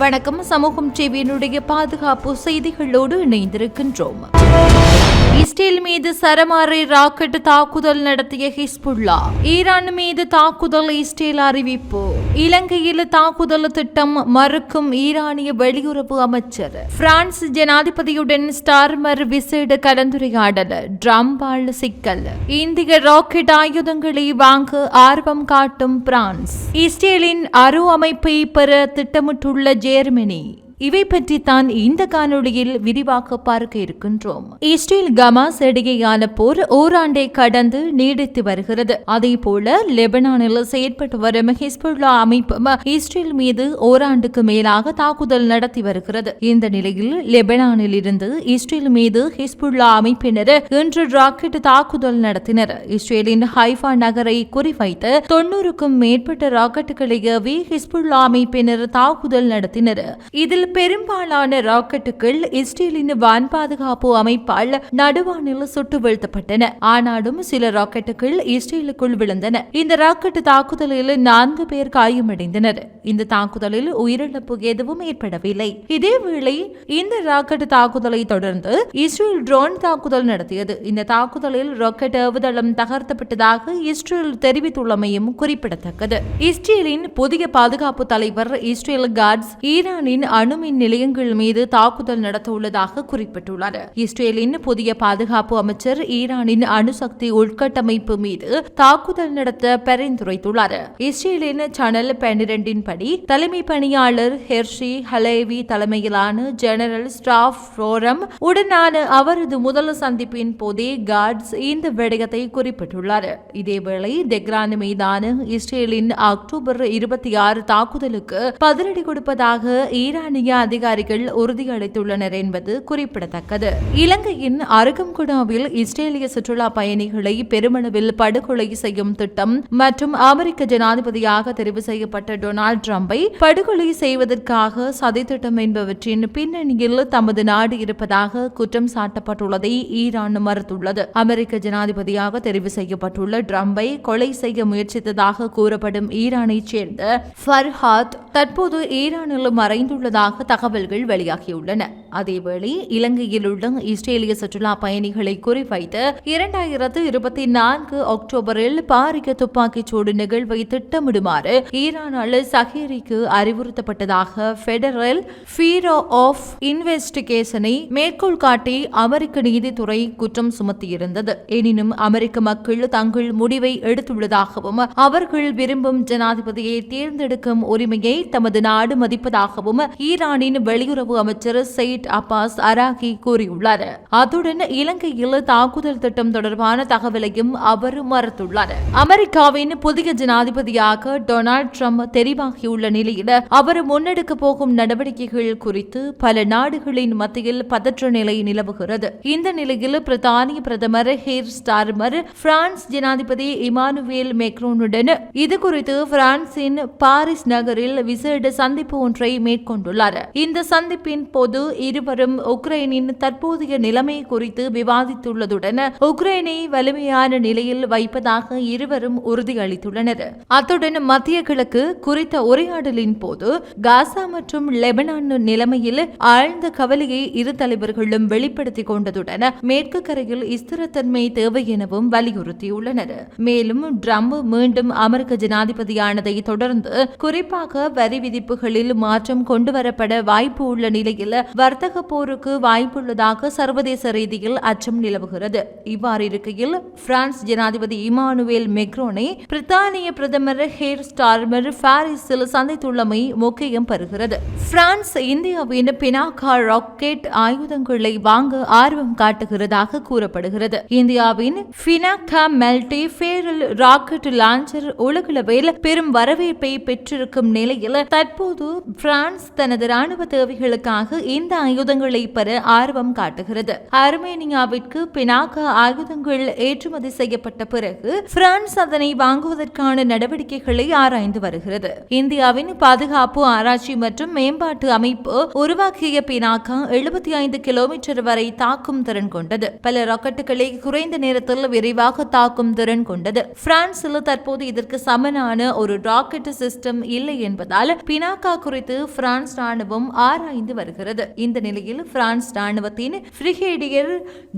வணக்கம். சமூகம் டிவியினுடைய பாதுகாப்பு செய்திகளோடு இணைந்திருக்கின்றோம். இஸ்ரேல் மீது சரமாரி ராக்கெட் தாக்குதல் நடத்திய ஹிஸ்புல்லா. ஈரான் மீது தாக்குதல் இஸ்ரேல் அறிவிப்பு. இலங்கையில் தாக்குதல் திட்டம் மறுக்கும் ஈரானிய வெளியுறவு அமைச்சர். பிரான்ஸ் ஜனாதிபதியுடன் ஸ்டார்மர் விசேட கலந்துரையாடல். ட்ரம்பால் சிக்கல். இந்திய ராக்கெட் ஆயுதங்களை வாங்க ஆர்வம் காட்டும் பிரான்ஸ். இஸ்ரேலின் அரு அமைப்பை பெற திட்டமிட்டுள்ள ஜெர்மனி. இவை பற்றி தான் இந்த காணொளியில் விரிவாக பார்க்க இருக்கின்றோம். இஸ்ரேல் கமாஸ் இடையேயான போர் ஓராண்டை கடந்து நீடித்து வருகிறது. அதே போல லெபனானில் செயற்பட்டு வரும் ஹிஸ்புல்லா அமைப்பும் இஸ்ரேல் மீது ஓராண்டுக்கு மேலாக தாக்குதல் நடத்தி வருகிறது. இந்த நிலையில் லெபனானில் இருந்து இஸ்ரேல் மீது ஹிஸ்புல்லா அமைப்பினர் இன்று ராக்கெட் தாக்குதல் நடத்தினர். இஸ்ரேலின் ஹைஃபா நகரை குறிவைத்து தொன்னூறுக்கும் மேற்பட்ட ராக்கெட்டுகளை ஏவி ஹிஸ்புல்லா அமைப்பினர் தாக்குதல் நடத்தினர். இதில் பெரும்பாலான ராக்கெட்டுகள் இஸ்ரேலின் வான் பாதுகாப்பு அமைப்பால் நடுவானில் சுட்டு வீழ்த்தப்பட்டன. ஆனாலும் சில ராக்கெட்டுகள் இஸ்ரேலுக்குள் விழுந்தன. இந்த ராக்கெட் தாக்குதலில் நான்கு பேர் காயமடைந்தனர். இந்த தாக்குதலில் உயிரிழப்பு எதுவும் ஏற்படவில்லை. இதேவேளை இந்த ராக்கெட் தாக்குதலை தொடர்ந்து இஸ்ரேல் ட்ரோன் தாக்குதல் நடத்தியது. இந்த தாக்குதலில் ராக்கெட் ஏவுதளம் தகர்த்தப்பட்டதாக இஸ்ரேல் தெரிவித்துள்ளமையும் குறிப்பிடத்தக்கது. இஸ்ரேலின் புதிய பாதுகாப்பு தலைவர் இஸ்ரேல் கார்ட்ஸ் ஈரானின் அணு அணுமின் நிலையங்கள் மீது தாக்குதல் நடத்தவுள்ளதாக குறிப்பிட்டுள்ளார் இஸ்ரேலின் புதிய பாதுகாப்பு அமைச்சர் ஈரானின் அணுசக்தி உள்கட்டமைப்பு மீது தாக்குதல் நடத்த பரிந்துரைத்துள்ளார். இஸ்ரேலின் சேனல் பன்னிரண்டின் படி தலைமை பணியாளர் ஹெர்ஷி ஹலேவி தலைமையிலான ஜெனரல் ஸ்டாஃப் ஃபோரம் உடனான அவரது முதல் சந்திப்பின் போதே கார்ட்ஸ் இந்த விடயத்தை குறிப்பிட்டுள்ளார். இதேவேளை தெக்ரான் மீதான இஸ்ரேலின் அக்டோபர் இருபத்தி ஆறு தாக்குதலுக்கு பதிலடி கொடுப்பதாக ஈரானிய அதிகாரிகள் உறுதியளித்துள்ளனர் என்பது குறிப்பிடத்தக்கது. இலங்கையின் அருகம்குடாவில் இஸ்ரேலிய சுற்றுலா பயணிகளை பெருமளவில் படுகொலை செய்யும் திட்டம் மற்றும் அமெரிக்க ஜனாதிபதியாக தெரிவு செய்யப்பட்ட டொனால்டு டிரம்பை படுகொலை செய்வதற்காக சதித்திட்டம் என்பவற்றின் பின்னணியில் தமது நாடு இருப்பதாக குற்றம் சாட்டப்பட்டுள்ளதை ஈரான் மறுத்துள்ளது. அமெரிக்க ஜனாதிபதியாக தெரிவு செய்யப்பட்டுள்ள டிரம்பை கொலை செய்ய முயற்சித்ததாக கூறப்படும் ஈரானைச் சேர்ந்த ஃபர்ஹாத் தற்போது ஈரானில் மறைந்துள்ளதாக தகவல்கள் வெளியாகியுள்ளன. அதேவேளை இலங்கையில் உள்ள இஸ்ரேலிய சுற்றுலா பயணிகளை குறிவைத்து இரண்டாயிரத்து இருபத்தி நான்கு அக்டோபரில் பாரிய துப்பாக்கிச்சூடு நிகழ்வை திட்டமிடுமாறு ஈரானால் சஹேரிக்கு அறிவுறுத்தப்பட்டதாக பெடரல் பீரோ ஆஃப் இன்வெஸ்டிகேஷனை மேற்கோள் காட்டி அமெரிக்க நீதித்துறை குற்றம் சுமத்தியிருந்தது. எனினும் அமெரிக்க மக்கள் தங்கள் முடிவை எடுத்துள்ளதாகவும் அவர்கள் விரும்பும் ஜனாதிபதியை தேர்ந்தெடுக்கும் உரிமையை தமது நாடு மதிப்பதாகவும் ஈரானின் வெளியுறவு அமைச்சர் செயிட் அப்பாஸ் அராகி கூறியுள்ளார். அத்துடன் இலங்கையில் தாக்குதல் திட்டம் தொடர்பான தகவலையும் அவர் மறுத்துள்ளார். அமெரிக்காவின் புதிய ஜனாதிபதியாக டொனால்டு ட்ரம்ப் தெரிவாகியுள்ள நிலையில் அவர் முன்னெடுக்க போகும் நடவடிக்கைகள் குறித்து பல நாடுகளின் மத்தியில் பதற்ற நிலை நிலவுகிறது. இந்த நிலையில் பிரித்தானிய பிரதமர் ஹேர் ஸ்டார்மர் பிரான்ஸ் ஜனாதிபதி இமானுவேல் மெக்ரோனுடன் இது குறித்து பிரான்சின் பாரிஸ் நகரில் விசேட சந்திப்பு ஒன்றை மேற்கொண்டுள்ளார். இந்த சந்திப்பின் போது இருவரும் உக்ரைனின் தற்போதைய நிலைமை குறித்து விவாதித்துள்ளதுடன் உக்ரைனை வலிமையான நிலையில் வைப்பதாக இருவரும் உறுதியளித்துள்ளனர். அத்துடன் மத்திய கிழக்கு குறித்த உரையாடலின் போது காசா மற்றும் லெபனான் நிலைமையில் ஆழ்ந்த கவலையை இரு தலைவர்களும் வெளிப்படுத்திக் கொண்டதுடன் மேற்கு கரையில் ஸ்திரத்தன்மை தேவை எனவும் வலியுறுத்தியுள்ளனர். மேலும் ட்ரம்ப் மீண்டும் அமெரிக்க ஜனாதிபதியானதை தொடர்ந்து குறிப்பாக வரி விதிப்புகளில் மாற்றம் கொண்டுவரப்பட வாய்ப்பு உள்ள நிலையில் வர்த்தக போருக்கு வாய்ப்புள்ளதாக சர்வதேச ரீதியில் அச்சம் நிலவுகிறது. இவ்வாறு இருக்கையில் பிரான்ஸ் ஜனாதிபதி இமானுவேல் மெக்ரோனை பிரித்தானிய பிரதமர் ஹேர் ஸ்டார்மர் பாரிஸில் சந்தித்துள்ளமை முக்கியம் பெறுகிறது. பிரான்ஸ் இந்தியாவின் பினாகா ராக்கெட் ஆயுதங்களை வாங்க ஆர்வம் காட்டுகிறதாக கூறப்படுகிறது. இந்தியாவின் Pinaka multi barrel rocket launcher உலகளவில் பெரும் வரவேற்பை பெற்றிருக்கும் நிலையில் தற்போது பிரான்ஸ் தனது ராணுவ தேவைகளுக்காக இந்த ஆயுதங்களை பெற ஆர்வம் காட்டுகிறது. அர்மேனியாவிற்கு பினாக்கா ஆயுதங்கள் ஏற்றுமதி செய்யப்பட்ட பிறகு பிரான்ஸ் அதனை வாங்குவதற்கான நடவடிக்கைகளை ஆராய்ந்து வருகிறது. இந்தியாவின் பாதுகாப்பு ஆராய்ச்சி மற்றும் மேம்பாட்டு அமைப்பு உருவாக்கிய பினாக்கா எழுபத்தி ஐந்து கிலோமீட்டர் வரை தாக்கும் திறன் கொண்டது. பல ராக்கெட்டுகளை குறைந்த நேரத்தில் விரைவாக தாக்கும் திறன் கொண்டது. பிரான்சில் தற்போது இதற்கு சமனான ஒரு ராக்கெட் சிஸ்டம் இல்லை என்பதால் பினாக்கா குறித்து பிரான்ஸ் ராணுவம் ஆராய்ந்து வருகிறது. இந்த நிலையில் பிரான்ஸ் ராணுவத்தின் brigadier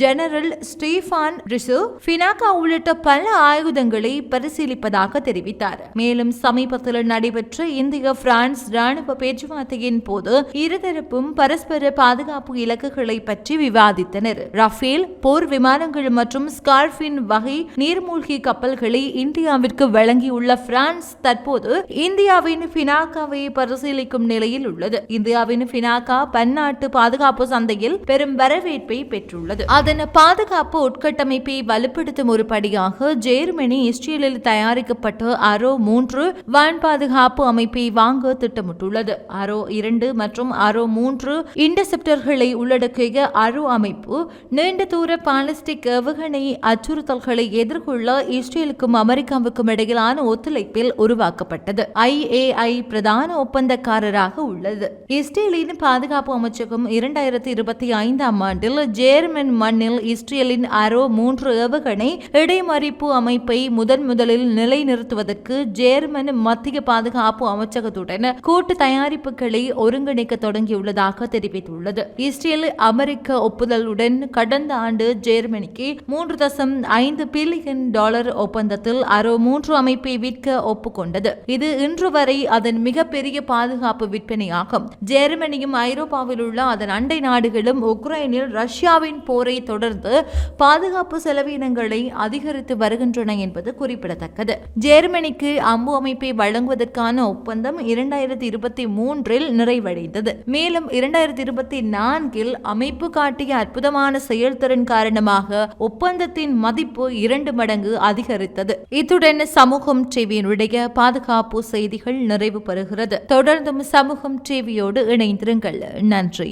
general Stephane Richou Pinaka உள்ளிட்ட பல ஆயுதங்களை பரிசீலிப்பதாக தெரிவித்தார். மேலும் சமீபத்தில் நடைபெற்ற இந்திய பிரான்ஸ் ராணுவ பேச்சுவார்த்தையின் போது இருதரப்பும் பரஸ்பர பாதுகாப்பு இலக்குகளை பற்றி விவாதித்தனர். ரஃபேல் போர் விமானங்கள் மற்றும் ஸ்கார்பின் வகை நீர்மூழ்கி கப்பல்களை இந்தியாவிற்கு வழங்கியுள்ள பிரான்ஸ் தற்போது இந்தியாவின் பினாகாவை பரிசீலிக்கும் நிலையில் உள்ளது. இந்தியாவின் பினாகா பன்னாட்டு பாதுகாப்பு சந்தையில் பெரும் வரவேற்பை பெற்றுள்ளது. அதன் பாதுகாப்பு உட்கட்டமைப்பை வலுப்படுத்தும் ஒரு படியாக ஜேர்மனி இஸ்ரேலில் தயாரிக்கப்பட்ட அரோ மூன்று வான் பாதுகாப்பு அமைப்பை வாங்க திட்டமிட்டுள்ளது. அரோ இரண்டு மற்றும் அரோ மூன்று இன்டர்செப்டர்களை உள்ளடக்கிய அரோ அமைப்பு நீண்ட தூர பாலிஸ்டிக் ஏவுகணை அச்சுறுத்தல்களை எதிர்கொள்ள இஸ்ரேலுக்கும் அமெரிக்காவுக்கும் இடையிலான ஒத்துழைப்பில் உருவாக்கப்பட்டது. ஐஏஐ பிரதான ஒப்பந்தக்காரராக உள்ளது. இஸ்ரேலின் பாதுகாப்பு அமைச்சகம் இரண்டாயிரத்தி இருபத்தி ஐந்தாம் ஆண்டில் ஜேர்மன் மண்ணில் இஸ்ரேலின் அரோ மூன்று ஏவுகணை இடைமறிப்பு அமைப்பை முதன் முதலில் நிலைநிறுத்துவதற்கு ஜேர்மன் மத்திய பாதுகாப்பு அமைச்சகத்துடன் கூட்டு தயாரிப்புகளை ஒருங்கிணைக்க தொடங்கியுள்ளதாக தெரிவித்துள்ளது. இஸ்ரேல் அமெரிக்க ஒப்புதலுடன் கடந்த ஆண்டு ஜேர்மனிக்கு மூன்று தசம் ஐந்து பில்லியன் டாலர் ஒப்பந்தத்தில் அரோ மூன்று அமைப்பை விற்க ஒப்புக்கொண்டது. இது இன்று வரை அதன் மிகப்பெரிய பாதுகாப்பு விற்பனையாகும். ஜெர்மனியும் ஐரோப்பாவில் உள்ள அதன் அண்டை நாடுகளும் உக்ரைனில் ரஷ்யாவின் போரை தொடர்ந்து பாதுகாப்பு செலவினங்களை அதிகரித்து வருகின்றன என்பது குறிப்பிடத்தக்கது. ஜெர்மனிக்கு அம்பு அமைப்பை வழங்குவதற்கான ஒப்பந்தம் இரண்டாயிரத்தி இருபத்தி மூன்றில் நிறைவடைந்தது. மேலும் இரண்டாயிரத்தி இருபத்தி நான்கில் அமைப்பு காட்டிய அற்புதமான செயல்திறன் காரணமாக ஒப்பந்தத்தின் மதிப்பு இரண்டு மடங்கு அதிகரித்தது. இத்துடன் சமூகம் டிவியினுடைய பாதுகாப்பு செய்திகள் நிறைவு பெறுகிறது. தொடர்ந்தும் சமூகம் டிவியோடு இணைந்திருங்கள். நன்றி.